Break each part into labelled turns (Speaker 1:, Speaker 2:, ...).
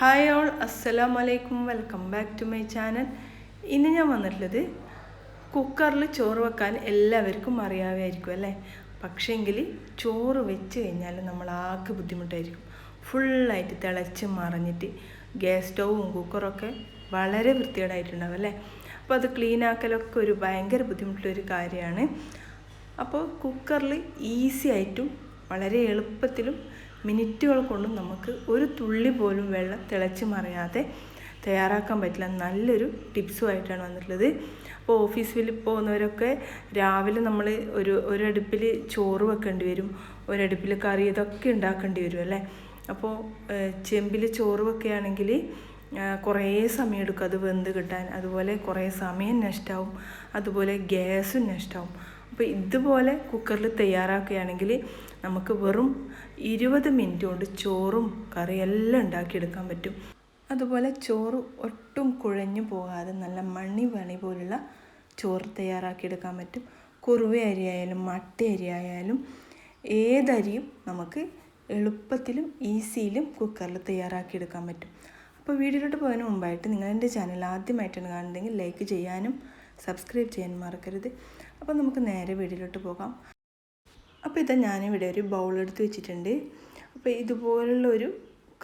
Speaker 1: Hi all അസ്സലാം വലൈക്കും welcome back to my channel ഇന്ന് ഞാൻ വന്നിട്ടുള്ളത് കുക്കറിൽ ചോറ് വെക്കാൻ എല്ലാവർക്കും അറിയാമായിരിക്കും അല്ലേ? പക്ഷേങ്കിൽ ചോറ് വെച്ച് കഴിഞ്ഞാൽ നമ്മൾ ആകെ ബുദ്ധിമുട്ടായിരിക്കും. ഫുള്ളായിട്ട് തിളച്ച് മറിഞ്ഞിട്ട് ഗ്യാസ് സ്റ്റൗവും കുക്കറൊക്കെ വളരെ വൃത്തികേടായിട്ടുണ്ടാവും അല്ലേ? അപ്പോൾ അത് ക്ലീൻ ആക്കലൊക്കെ ഒരു ഭയങ്കര ബുദ്ധിമുട്ടുള്ളൊരു കാര്യമാണ്. അപ്പോൾ കുക്കറിൽ ഈസി ആയിട്ടും വളരെ എളുപ്പത്തിലും മിനിറ്റുകൾ കൊണ്ട് നമുക്ക് ഒരു തുള്ളി പോലും വെള്ളം തിളച്ച് മറിയാതെ തയ്യാറാക്കാൻ പറ്റില്ല. നല്ലൊരു ടിപ്സുമായിട്ടാണ് വന്നിട്ടുള്ളത്. അപ്പോൾ ഓഫീസിൽ പോകുന്നവരൊക്കെ രാവിലെ നമ്മൾ ഒരു ഒരടുപ്പിൽ ചോറ് വെക്കേണ്ടി വരും ഒരടുപ്പിൽ കറി ഇതൊക്കെ ഉണ്ടാക്കേണ്ടി വരും അല്ലേ? അപ്പോൾ ചെമ്പിൽ ചോറ് വെക്കുകയാണെങ്കിൽ കുറേ സമയം എടുക്കും അത് വെന്ത് കിട്ടാൻ. അതുപോലെ കുറേ സമയം നഷ്ടമാവും അതുപോലെ ഗ്യാസും നഷ്ടമാവും അപ്പോൾ ഇതുപോലെ കുക്കറിൽ തയ്യാറാക്കുകയാണെങ്കിൽ നമുക്ക് വെറും ഇരുപത് മിനിറ്റ് കൊണ്ട് ചോറും കറിയെല്ലാം ഉണ്ടാക്കിയെടുക്കാൻ പറ്റും. അതുപോലെ ചോറ് ഒട്ടും കുഴഞ്ഞു പോകാതെ നല്ല മണി പണി പോലുള്ള ചോറ് തയ്യാറാക്കിയെടുക്കാൻ പറ്റും. കുറുവ അരി ആയാലും മട്ട അരി ആയാലും ഏതരിയും നമുക്ക് എളുപ്പത്തിലും ഈസിയിലും കുക്കറിൽ തയ്യാറാക്കിയെടുക്കാൻ പറ്റും. അപ്പോൾ വീഡിയോയിലോട്ട് പോകുന്നതിന് മുമ്പായിട്ട് നിങ്ങൾ എന്റെ ചാനൽ ആദ്യമായിട്ടാണ് കാണുന്നതെങ്കിൽ ലൈക്ക് ചെയ്യാനും സബ്സ്ക്രൈബ് ചെയ്യാനും മറക്കരുത്. അപ്പോൾ നമുക്ക് നേരെ വീട്ടിലോട്ട് പോകാം. അപ്പോൾ ഇതാ ഞാനിവിടെ ഒരു ബൗൾ എടുത്ത് വെച്ചിട്ടുണ്ട്. അപ്പോൾ ഇതുപോലുള്ള ഒരു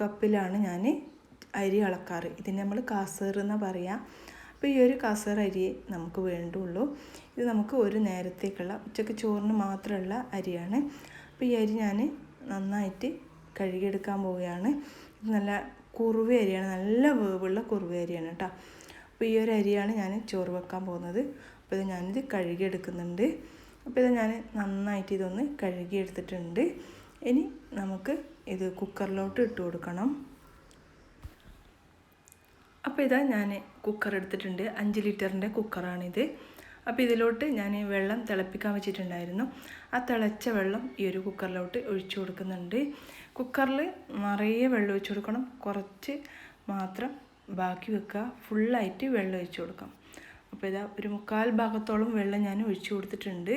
Speaker 1: കപ്പിലാണ് ഞാൻ അരി അളക്കാറ്. ഇതിന് നമ്മൾ കാസേർ എന്ന് പറയാം. അപ്പോൾ ഈ ഒരു കാസർ അരിയെ നമുക്ക് വേണ്ടുള്ളൂ. ഇത് നമുക്ക് ഒരു നേരത്തേക്കുള്ള ഉച്ചയ്ക്ക് ചോറിന് മാത്രമുള്ള അരിയാണ്. അപ്പോൾ ഈ അരി ഞാൻ നന്നായിട്ട് കഴുകിയെടുക്കാൻ പോവുകയാണ്. ഇത് നല്ല കുറുവ അരിയാണ് നല്ല വേവുള്ള കുറുവ അരിയാണ് കേട്ടോ. അപ്പോൾ ഈ ഒരു അരിയാണ് ഞാൻ ചോറ് വെക്കാൻ പോകുന്നത്. അപ്പോൾ ഇത് ഞാനിത് കഴുകിയെടുക്കുന്നുണ്ട്. അപ്പോൾ ഇത് ഞാൻ നന്നായിട്ട് ഇതൊന്ന് കഴുകിയെടുത്തിട്ടുണ്ട്. ഇനി നമുക്ക് ഇത് കുക്കറിലോട്ട് ഇട്ട് കൊടുക്കണം. അപ്പോൾ ഇതാ ഞാൻ കുക്കർ എടുത്തിട്ടുണ്ട്. അഞ്ച് ലിറ്ററിന്റെ കുക്കറാണിത്. അപ്പോൾ ഇതിലോട്ട് ഞാൻ വെള്ളം തിളപ്പിക്കാൻ വെച്ചിട്ടുണ്ടായിരുന്നു. ആ തിളച്ച വെള്ളം ഈ ഒരു കുക്കറിലോട്ട് ഒഴിച്ചു കൊടുക്കുന്നുണ്ട്. കുക്കറിൽ നിറയെ വെള്ളം ഒഴിച്ചു കൊടുക്കണം. കുറച്ച് മാത്രം ബാക്കി വെക്കുക. ഫുള്ളായിട്ട് വെള്ളം ഒഴിച്ചു കൊടുക്കാം. അപ്പോൾ ഇതാ ഒരു മുക്കാൽ ഭാഗത്തോളം വെള്ളം ഞാൻ ഒഴിച്ചു കൊടുത്തിട്ടുണ്ട്.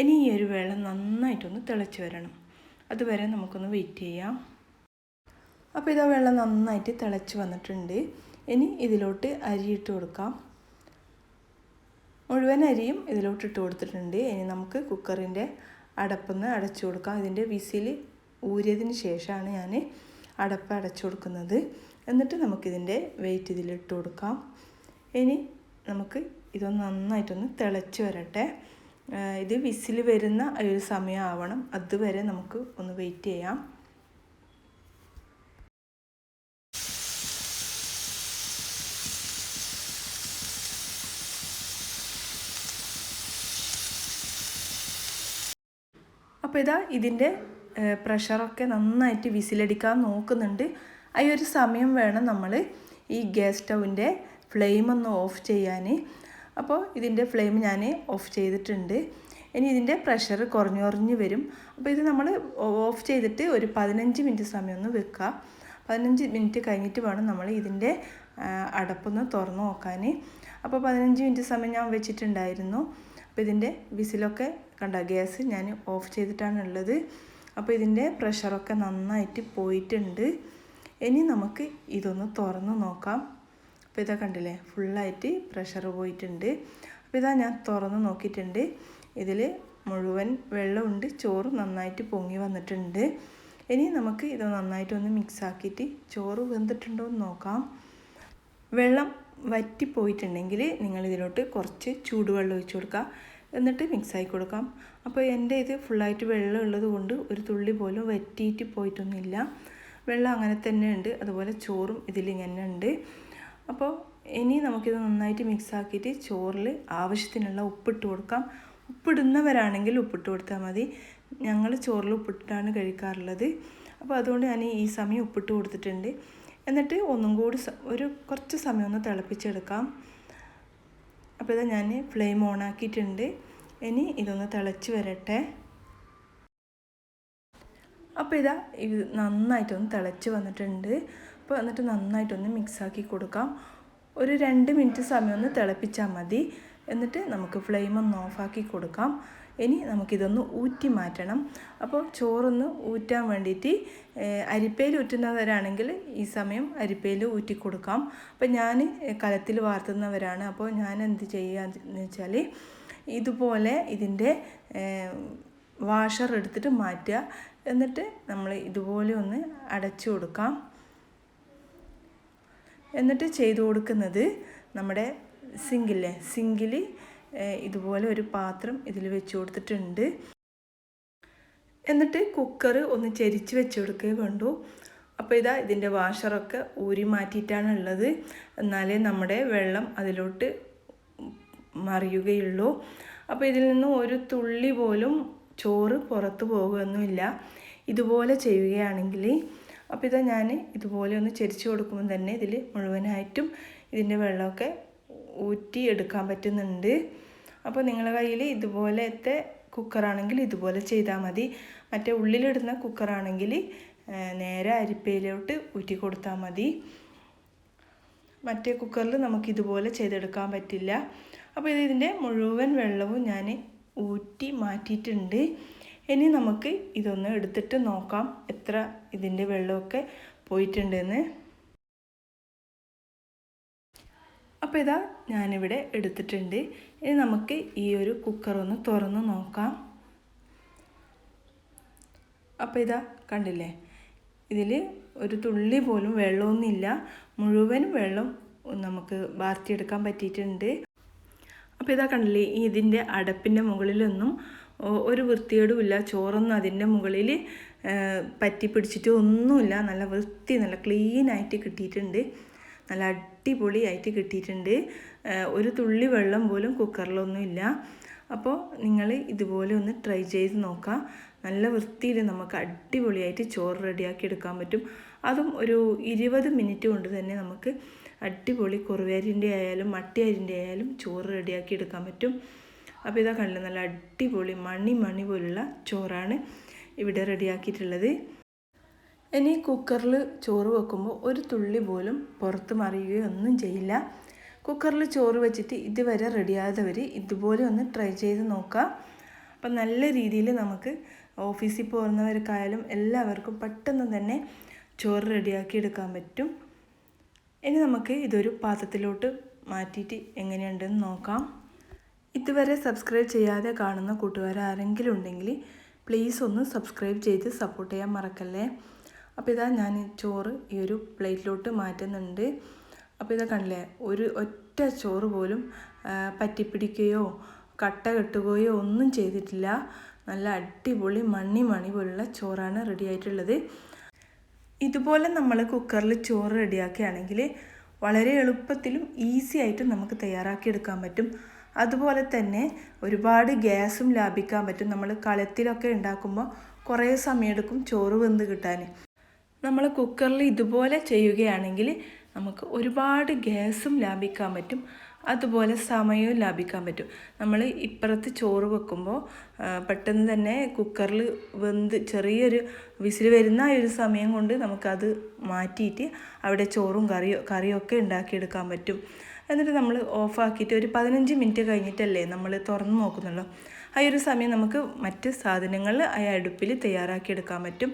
Speaker 1: ഇനി ഈ ഒരു വെള്ളം നന്നായിട്ടൊന്ന് തിളച്ച് വരണം. അതുവരെ നമുക്കൊന്ന് വെയിറ്റ് ചെയ്യാം. അപ്പോൾ ഇതാ വെള്ളം നന്നായിട്ട് തിളച്ച് വന്നിട്ടുണ്ട്. ഇനി ഇതിലോട്ട് അരി ഇട്ട് കൊടുക്കാം. മുഴുവൻ അരിയും ഇതിലോട്ട് ഇട്ട് കൊടുത്തിട്ടുണ്ട്. ഇനി നമുക്ക് കുക്കറിന്റെ അടപ്പൊന്ന് അടച്ചു കൊടുക്കാം. ഇതിന്റെ വിസിൽ ഊരിയതിന് ശേഷമാണ് ഞാൻ അടപ്പ് അടച്ചു കൊടുക്കുന്നത്. എന്നിട്ട് നമുക്കിതിന്റെ വെയിറ്റ് ഇതിലിട്ട് കൊടുക്കാം. ഇനി നമുക്ക് ഇതൊന്ന് നന്നായിട്ടൊന്ന് തിളച്ച് വരട്ടെ. ഇത് വിസിൽ വരുന്ന ഒരു സമയമാവണം അതുവരെ നമുക്ക് ഒന്ന് വെയിറ്റ് ചെയ്യാം. അപ്പോൾ ഇതാ ഇതിന്റെ പ്രഷറൊക്കെ നന്നായിട്ട് വിസിലടിക്കാൻ നോക്കുന്നുണ്ട്. ആ ഒരു സമയം വേണം നമ്മൾ ഈ ഗ്യാസ് സ്റ്റൗവിന്റെ ഫ്ലെയിം ഒന്ന് ഓഫ് ചെയ്യാൻ അപ്പോൾ ഇതിന്റെ ഫ്ലെയിം ഞാൻ ഓഫ് ചെയ്തിട്ടുണ്ട്. ഇനി ഇതിന്റെ പ്രഷർ കുറഞ്ഞു കുറഞ്ഞു വരും. അപ്പോൾ ഇത് നമ്മൾ ഓഫ് ചെയ്തിട്ട് ഒരു പതിനഞ്ച് മിനിറ്റ് സമയം ഒന്ന് വെക്കുക. പതിനഞ്ച് മിനിറ്റ് കഴിഞ്ഞിട്ട് വേണം നമ്മൾ ഇതിന്റെ അടപ്പൊന്ന് തുറന്നു നോക്കാൻ. അപ്പോൾ പതിനഞ്ച് മിനിറ്റ് സമയം ഞാൻ വെച്ചിട്ടുണ്ടായിരുന്നു. അപ്പോൾ ഇതിന്റെ വിസിലൊക്കെ കണ്ട ഗ്യാസ് ഞാൻ ഓഫ് ചെയ്തിട്ടാണുള്ളത് അപ്പോൾ ഇതിന്റെ പ്രഷറൊക്കെ നന്നായിട്ട് പോയിട്ടുണ്ട്. ഇനി നമുക്ക് ഇതൊന്ന് തുറന്ന് നോക്കാം. അപ്പോൾ ഇതാ കണ്ടില്ലേ? ഫുള്ളായിട്ട് പ്രഷർ പോയിട്ടുണ്ട്. അപ്പോൾ ഇതാ ഞാൻ തുറന്ന് നോക്കിയിട്ടുണ്ട്. ഇതിൽ മുഴുവൻ വെള്ളമുണ്ട്. ചോറ് നന്നായിട്ട് പൊങ്ങി വന്നിട്ടുണ്ട്. ഇനി നമുക്ക് ഇത് നന്നായിട്ടൊന്ന് മിക്സാക്കിയിട്ട് ചോറ് വെന്തിട്ടുണ്ടോ എന്ന് നോക്കാം. വെള്ളം വറ്റിപ്പോയിട്ടുണ്ടെങ്കിൽ നിങ്ങൾ ഇതിലോട്ട് കുറച്ച് ചൂടുവെള്ളം ഒഴിച്ചു കൊടുക്കുക. എന്നിട്ട് മിക്സായി കൊടുക്കാം. അപ്പോൾ എന്റെ ഇത് ഫുള്ളായിട്ട് വെള്ളം ഉള്ളത് കൊണ്ട് ഒരു തുള്ളി പോലും വറ്റിയിട്ട് പോയിട്ടൊന്നുമില്ല. വെള്ളം അങ്ങനെ തന്നെ ഉണ്ട്. അതുപോലെ ചോറും ഇതിലിങ്ങനെ ഉണ്ട്. അപ്പോൾ ഇനി നമുക്കിത് നന്നായിട്ട് മിക്സ് ആക്കിയിട്ട് ചോറിൽ ആവശ്യത്തിനുള്ള ഉപ്പിട്ട് കൊടുക്കാം. ഉപ്പിടുന്നവരാണെങ്കിൽ ഉപ്പിട്ട് കൊടുത്താൽ മതി. ഞങ്ങൾ ചോറിൽ ഉപ്പിട്ടിട്ടാണ് കഴിക്കാറുള്ളത്. അപ്പോൾ അതുകൊണ്ട് ഞാൻ ഈ സമയം ഉപ്പിട്ട് കൊടുത്തിട്ടുണ്ട്. എന്നിട്ട് ഒന്നും കൂടി ഒരു കുറച്ച് സമയം ഒന്ന് തിളപ്പിച്ചെടുക്കാം. അപ്പോൾ ഇതാ ഞാൻ ഫ്ലെയിം ഓൺ ആക്കിയിട്ടുണ്ട്. ഇനി ഇതൊന്ന് തിളച്ച് വരട്ടെ. അപ്പോൾ ഇതാ ഇത് നന്നായിട്ടൊന്ന് തിളച്ച് വന്നിട്ടുണ്ട്. അപ്പോൾ എന്നിട്ട് നന്നായിട്ടൊന്ന് മിക്സാക്കി കൊടുക്കാം. ഒരു രണ്ട് മിനിറ്റ് സമയം ഒന്ന് തിളപ്പിച്ചാൽ മതി. എന്നിട്ട് നമുക്ക് ഫ്ലെയിം ഒന്ന് ഓഫാക്കി കൊടുക്കാം. ഇനി നമുക്കിതൊന്ന് ഊറ്റി മാറ്റണം. അപ്പോൾ ചോറൊന്ന് ഊറ്റാൻ വേണ്ടിയിട്ട് അരിപ്പയിൽ ഊറ്റുന്നവരാണെങ്കിൽ ഈ സമയം അരിപ്പയിൽ ഊറ്റി കൊടുക്കാം. അപ്പോൾ ഞാൻ കലത്തിൽ വാർത്തുന്നവരാണ്. അപ്പോൾ ഞാൻ എന്ത് ചെയ്യുക വെച്ചാൽ ഇതുപോലെ ഇതിന്റെ വാഷർ എടുത്തിട്ട് മാറ്റുക. എന്നിട്ട് നമ്മൾ ഇതുപോലെ ഒന്ന് അടച്ചു കൊടുക്കാം. എന്നിട്ട് ചെയ്തു കൊടുക്കുന്നത് നമ്മുടെ സിങ്കില്ലേ? സിങ്കിൽ ഇതുപോലെ ഒരു പാത്രം ഇതിൽ വെച്ച് കൊടുത്തിട്ടുണ്ട്. എന്നിട്ട് കുക്കർ ഒന്ന് ചരിച്ച് വെച്ച് കൊടുക്കുകയും വേണ്ടു. അപ്പോൾ ഇതാ ഇതിന്റെ വാഷറൊക്കെ ഊരി മാറ്റിയിട്ടാണ് ഉള്ളത്. എന്നാലേ നമ്മുടെ വെള്ളം അതിലോട്ട് മറിയുകയുള്ളൂ. അപ്പോൾ ഇതിൽ നിന്ന് ഒരു തുള്ളി പോലും ചോറ് പുറത്ത് പോകുകയൊന്നുമില്ല. ഇതുപോലെ ചെയ്യുകയാണെങ്കിൽ അപ്പോൾ ഇതാ ഞാൻ ഇതുപോലെ ഒന്ന് ചെരിച്ച് കൊടുക്കുമ്പോൾ തന്നെ ഇതിൽ മുഴുവനായിട്ടും ഇതിന്റെ വെള്ളമൊക്കെ ഊറ്റി എടുക്കാൻ പറ്റുന്നുണ്ട്. അപ്പോൾ നിങ്ങളുടെ കയ്യിൽ ഇതുപോലത്തെ കുക്കറാണെങ്കിൽ ഇതുപോലെ ചെയ്താൽ മതി. മറ്റേ ഉള്ളിലിടുന്ന കുക്കറാണെങ്കിൽ നേരെ അരിപ്പയിലോട്ട് ഊറ്റി കൊടുത്താൽ മതി. മറ്റേ കുക്കറിൽ നമുക്ക് ഇതുപോലെ ചെയ്തെടുക്കാൻ പറ്റില്ല. അപ്പോൾ ഇതിന്റെ മുഴുവൻ വെള്ളവും ഞാൻ ഊറ്റി മാറ്റിയിട്ടുണ്ട്. ഇനി നമുക്ക് ഇതൊന്ന് എടുത്തിട്ട് നോക്കാം എത്ര ഇതിന്റെ വെള്ളമൊക്കെ പോയിട്ടുണ്ടെന്ന്. അപ്പോൾ ഇതാ ഞാനിവിടെ എടുത്തിട്ടുണ്ട്. ഇനി നമുക്ക് ഈ ഒരു കുക്കർ ഒന്ന് തുറന്ന് നോക്കാം. അപ്പോൾ ഇതാ കണ്ടില്ലേ? ഇതിൽ ഒരു തുള്ളി പോലും വെള്ളമൊന്നുമില്ല. മുഴുവനും വെള്ളം നമുക്ക് വാർത്തിയെടുക്കാൻ പറ്റിയിട്ടുണ്ട്. അപ്പോൾ ഇതാ കണ്ടില്ലേ? ഇതിന്റെ അടപ്പിന്റെ മുകളിലൊന്നും ഒരു വൃത്തികേടുമില്ല ചോറൊന്നും അതിന്റെ മുകളിൽ പറ്റി പിടിച്ചിട്ട് ഒന്നുമില്ല. നല്ല വൃത്തി നല്ല ക്ലീനായിട്ട് കിട്ടിയിട്ടുണ്ട്. നല്ല അടിപൊളിയായിട്ട് കിട്ടിയിട്ടുണ്ട്. ഒരു തുള്ളി വെള്ളം പോലും കുക്കറിലൊന്നുമില്ല. അപ്പോൾ നിങ്ങൾ ഇതുപോലെ ഒന്ന് ട്രൈ ചെയ്ത് നോക്കാം. നല്ല വൃത്തിയിൽ നമുക്ക് അടിപൊളിയായിട്ട് ചോറ് റെഡിയാക്കി എടുക്കാൻ പറ്റും. അതും ഒരു ഇരുപത് മിനിറ്റ് കൊണ്ട് തന്നെ നമുക്ക് അടിപൊളി കുറുവേരിന്റെ ആയാലും മട്ടിയരിന്റെ ആയാലും ചോറ് റെഡിയാക്കി എടുക്കാൻ പറ്റും. അപ്പോൾ ഇതാ കണ്ടില്ല നല്ല അടിപൊളി മണി മണി പോലുള്ള ചോറാണ് ഇവിടെ റെഡിയാക്കിയിട്ടുള്ളത്. ഇനി കുക്കറിൽ ചോറ് വെക്കുമ്പോൾ ഒരു തുള്ളി പോലും പുറത്ത് മറിയുകയോ ഒന്നും ചെയ്യില്ല. കുക്കറിൽ ചോറ് വെച്ചിട്ട് ഇതുവരെ റെഡിയാകാത്തവർ ഇതുപോലെ ഒന്ന് ട്രൈ ചെയ്ത് നോക്കാം. അപ്പം നല്ല രീതിയിൽ നമുക്ക് ഓഫീസിൽ പോകുന്നവർക്കായാലും എല്ലാവർക്കും പെട്ടെന്ന് തന്നെ ചോറ് റെഡിയാക്കി എടുക്കാൻ പറ്റും. ഇനി നമുക്ക് ഇതൊരു പാത്രത്തിലോട്ട് മാറ്റിയിട്ട് എങ്ങനെയുണ്ടെന്ന് നോക്കാം. ഇതുവരെ സബ്സ്ക്രൈബ് ചെയ്യാതെ കാണുന്ന കൂട്ടുകാർ ആരെങ്കിലും ഉണ്ടെങ്കിൽ പ്ലീസ് ഒന്ന് സബ്സ്ക്രൈബ് ചെയ്ത് സപ്പോർട്ട് ചെയ്യാൻ മറക്കല്ലേ? അപ്പോൾ ഇതാ ഞാൻ ചോറ് ഈ ഒരു പ്ലേറ്റിലോട്ട് മാറ്റുന്നുണ്ട്. അപ്പോൾ ഇതാ കണ്ടില്ലേ? ഒരു ഒറ്റ ചോറ് പോലും പറ്റിപ്പിടിക്കുകയോ കട്ട കെട്ടുകയോ ഒന്നും ചെയ്തിട്ടില്ല. നല്ല അടിപൊളി മണ്ണി മണി പോലുള്ള ചോറാണ് റെഡി ആയിട്ടുള്ളത്. ഇതുപോലെ നമ്മൾ കുക്കറിൽ ചോറ് റെഡിയാക്കുകയാണെങ്കിൽ വളരെ എളുപ്പത്തിലും ഈസി ആയിട്ടും നമുക്ക് തയ്യാറാക്കിയെടുക്കാൻ പറ്റും. അതുപോലെ തന്നെ ഒരുപാട് ഗ്യാസും ലാഭിക്കാൻ പറ്റും. നമ്മൾ കളത്തിലൊക്കെ ഉണ്ടാക്കുമ്പോൾ കുറേ സമയമെടുക്കും ചോറ് വെന്ത് കിട്ടാൻ. നമ്മൾ കുക്കറിൽ ഇതുപോലെ ചെയ്യുകയാണെങ്കിൽ നമുക്ക് ഒരുപാട് ഗ്യാസും ലാഭിക്കാൻ പറ്റും. അതുപോലെ സമയവും ലാഭിക്കാൻ പറ്റും. നമ്മൾ ഇപ്പുറത്ത് ചോറ് വെക്കുമ്പോൾ പെട്ടെന്ന് തന്നെ കുക്കറിൽ വെന്ത് ചെറിയൊരു വിസിൽ വരുന്ന ആ ഒരു സമയം കൊണ്ട് നമുക്കത് മാറ്റിയിട്ട് അവിടെ ചോറും കറിയോ കറിയൊക്കെ ഉണ്ടാക്കിയെടുക്കാൻ പറ്റും. എന്നിട്ട് നമ്മൾ ഓഫാക്കിയിട്ട് ഒരു പതിനഞ്ച് മിനിറ്റ് കഴിഞ്ഞിട്ടല്ലേ നമ്മൾ തുറന്ന് നോക്കുന്നുള്ളൂ. ആ ഒരു സമയം നമുക്ക് മറ്റ് സാധനങ്ങൾ ആ അടുപ്പിൽ തയ്യാറാക്കി എടുക്കാൻ പറ്റും.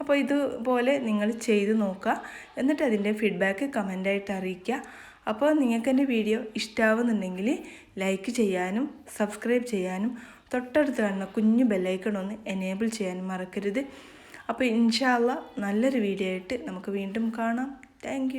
Speaker 1: അപ്പോൾ ഇതുപോലെ നിങ്ങൾ ചെയ്ത് നോക്കുക. എന്നിട്ട് അതിന്റെ ഫീഡ്ബാക്ക് കമന്റായിട്ട് അറിയിക്കുക. അപ്പോൾ നിങ്ങൾക്ക് എന്റെ വീഡിയോ ഇഷ്ടമാവുന്നുണ്ടെങ്കിൽ ലൈക്ക് ചെയ്യാനും സബ്സ്ക്രൈബ് ചെയ്യാനും തൊട്ടടുത്ത് കാണുന്ന കുഞ്ഞു ബെല്ലൈക്കൺ ഒന്ന് എനേബിൾ ചെയ്യാനും മറക്കരുത്. അപ്പോൾ ഇൻഷാല്ല നല്ലൊരു വീഡിയോ ആയിട്ട് നമുക്ക് വീണ്ടും കാണാം. താങ്ക്